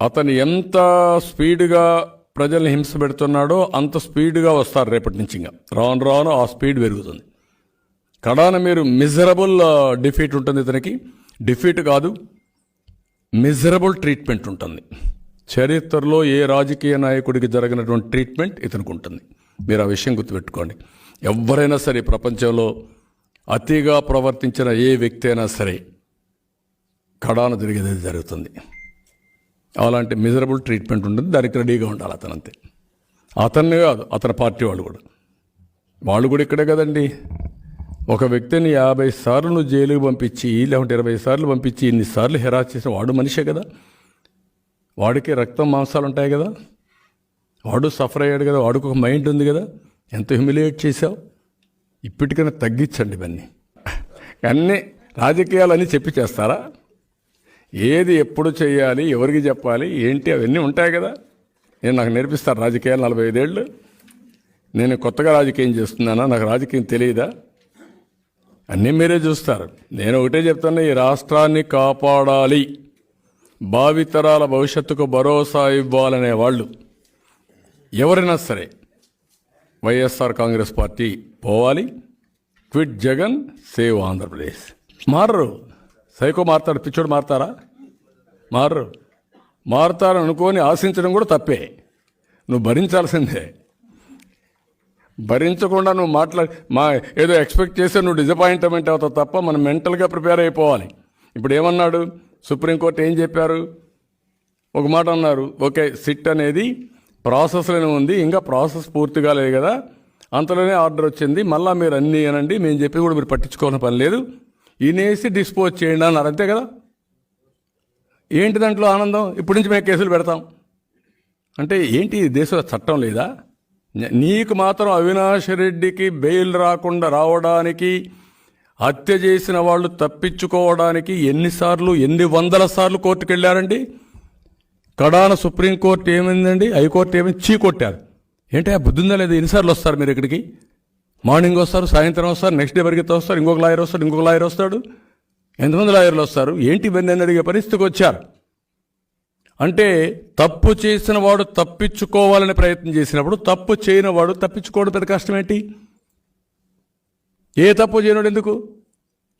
అతను ఎంత స్పీడ్గా ప్రజల్ని హింస పెడుతున్నాడో అంత స్పీడ్గా వస్తారు రేపటి నుంచి ఇంకా. రాను రాను ఆ స్పీడ్ పెరుగుతుంది. కడాన మీరు మిజరబుల్ డిఫీట్ ఉంటుంది ఇతనికి. డిఫీట్ కాదు మిజరబుల్ ట్రీట్మెంట్ ఉంటుంది. చరిత్రలో ఏ రాజకీయ నాయకుడికి జరిగినటువంటి ట్రీట్మెంట్ ఇతనికి ఉంటుంది. మీరు ఆ విషయం గుర్తుపెట్టుకోండి. ఎవరైనా సరే ప్రపంచంలో అతిగా ప్రవర్తించిన ఏ వ్యక్తి అయినా సరే కడాన జరిగేది జరుగుతుంది. అలాంటి మిజరబుల్ ట్రీట్మెంట్ ఉంటుంది. దానికి రెడీగా ఉండాలి అతను అంతే. అతన్ని కాదు అతని పార్టీ వాళ్ళు కూడా. వాళ్ళు కూడా ఇక్కడే కదండి. ఒక వ్యక్తిని యాభై సార్లు నువ్వు జైలుకి పంపించి లేకుంటే ఇరవై సార్లు పంపించి ఇన్నిసార్లు హెరాస్ చేసిన వాడు మనిషే కదా. వాడికి రక్తం మాంసాలు ఉంటాయి కదా. వాడు సఫర్ అయ్యాడు కదా. వాడికి ఒక మైండ్ ఉంది కదా. ఎంత హ్యూమిలియేట్ చేశావు? ఇప్పటికైనా తగ్గించండి ఇవన్నీ. అన్నీ రాజకీయాలన్నీ చెప్పి చేస్తారా? ఏది ఎప్పుడు చేయాలి ఎవరికి చెప్పాలి ఏంటి అవన్నీ ఉంటాయి కదా. నేను నాకు నేర్పిస్తారు రాజకీయాలు నలభై ఐదేళ్ళు. నేను కొత్తగా రాజకీయం చేస్తున్నానా నాకు రాజకీయం తెలియదా అన్నీ మీరే చూస్తారు. నేను ఒకటే చెప్తాను ఈ రాష్ట్రాన్ని కాపాడాలి. భావితరాల భవిష్యత్తుకు భరోసా ఇవ్వాలనే వాళ్ళు. ఎవరైనా సరే వైఎస్ఆర్ కాంగ్రెస్ పార్టీ పోవాలి. Quit Jagan save Andhra Pradesh. మారరు. సైకో మారుతాడు పిచ్చోడు మారుతారా? మారరు మారుతారని అనుకొని ఆశించడం కూడా తప్పే. నువ్వు భరించాల్సిందే. భరించకుండా నువ్వు మాట్లా మా ఏదో ఎక్స్పెక్ట్ చేస్తే నువ్వు డిజపాయింట్మెంట్ అవుతావు తప్ప మనం మెంటల్గా ప్రిపేర్ అయిపోవాలి. ఇప్పుడు ఏమన్నాడు? సుప్రీంకోర్టు ఏం చెప్పారు? ఒక మాట అన్నారు. ఓకే సిట్ అనేది ప్రాసెస్లోనే ఉంది ఇంకా ప్రాసెస్ పూర్తి కాలేదు కదా. అంతలోనే ఆర్డర్ వచ్చింది మళ్ళీ మీరు అన్నీ అనండి మేము చెప్పి కూడా మీరు పట్టించుకోవాల్సిన పని లేదు. ఈనేసి డిస్పోజ్ చేయండి అన్నారు అంతే కదా? ఏంటి దాంట్లో ఆనందం? ఇప్పటి నుంచి మేము కేసులు పెడతాం. అంటే ఏంటి దేశంలో చట్టం లేదా? నీకు మాత్రం అవినాష్ రెడ్డికి బెయిల్ రాకుండా రావడానికి హత్య చేసిన వాళ్ళు తప్పించుకోవడానికి ఎన్నిసార్లు ఎన్ని వందల సార్లు కోర్టుకు వెళ్ళారండి కడాన సుప్రీంకోర్టు ఏమైందండి? హైకోర్టు ఏమైంది? చీ కొట్టారు ఏంటి ఆ బుద్ధిందా లేదు? లేదా ఎన్నిసార్లు వస్తారు మీరు ఇక్కడికి? మార్నింగ్ వస్తారు సాయంత్రం వస్తారు నెక్స్ట్ డే వరకు వస్తారు ఇంకొక లాయర్ వస్తాడు ఇంకొక లాయర్ వస్తాడు. ఎంతమంది లాయర్లు వస్తారు? ఏంటి ఇవన్నీ అడిగే పరిస్థితికి వచ్చారు. అంటే తప్పు చేసిన వాడు తప్పించుకోవాలని ప్రయత్నం చేసినప్పుడు తప్పు చేయని వాడు తప్పించుకోవడం పెద్ద కష్టం ఏంటి? ఏ తప్పు చేయనోడు ఎందుకు?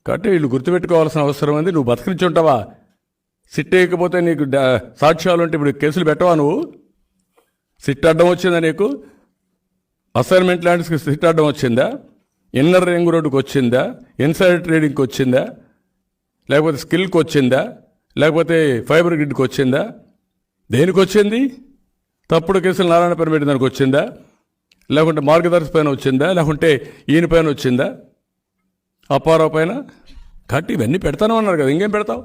కాబట్టి వీళ్ళు గుర్తుపెట్టుకోవాల్సిన అవసరం ఉంది. నువ్వు బతికించి ఉంటావా? సిట్ వేయకపోతే నీకు సాక్ష్యాలు ఉంటే ఇప్పుడు కేసులు పెట్టవా నువ్వు? సిట్ అడ్డం వచ్చిందా నీకు? అసైన్మెంట్ ల్యాండ్స్కి సిట్ అడ్డం వచ్చిందా? ఇన్నర్ రింగ్ రోడ్డుకి వచ్చిందా? ఇన్సైడ్ ట్రేడింగ్కి వచ్చిందా? లేకపోతే స్కిల్కి వచ్చిందా? లేకపోతే ఫైబర్ గ్రిడ్కి వచ్చిందా? దేనికి వచ్చింది? తప్పుడు కేసులు నారాయణ పైన పెట్టిన దానికి వచ్చిందా? లేకుంటే మార్గదర్శి పైన వచ్చిందా? లేకుంటే ఈయన పైన వచ్చిందా? అప్పారావు పైన? కాబట్టి ఇవన్నీ పెడతాను అన్నారు కదా ఇంకేం పెడతావు?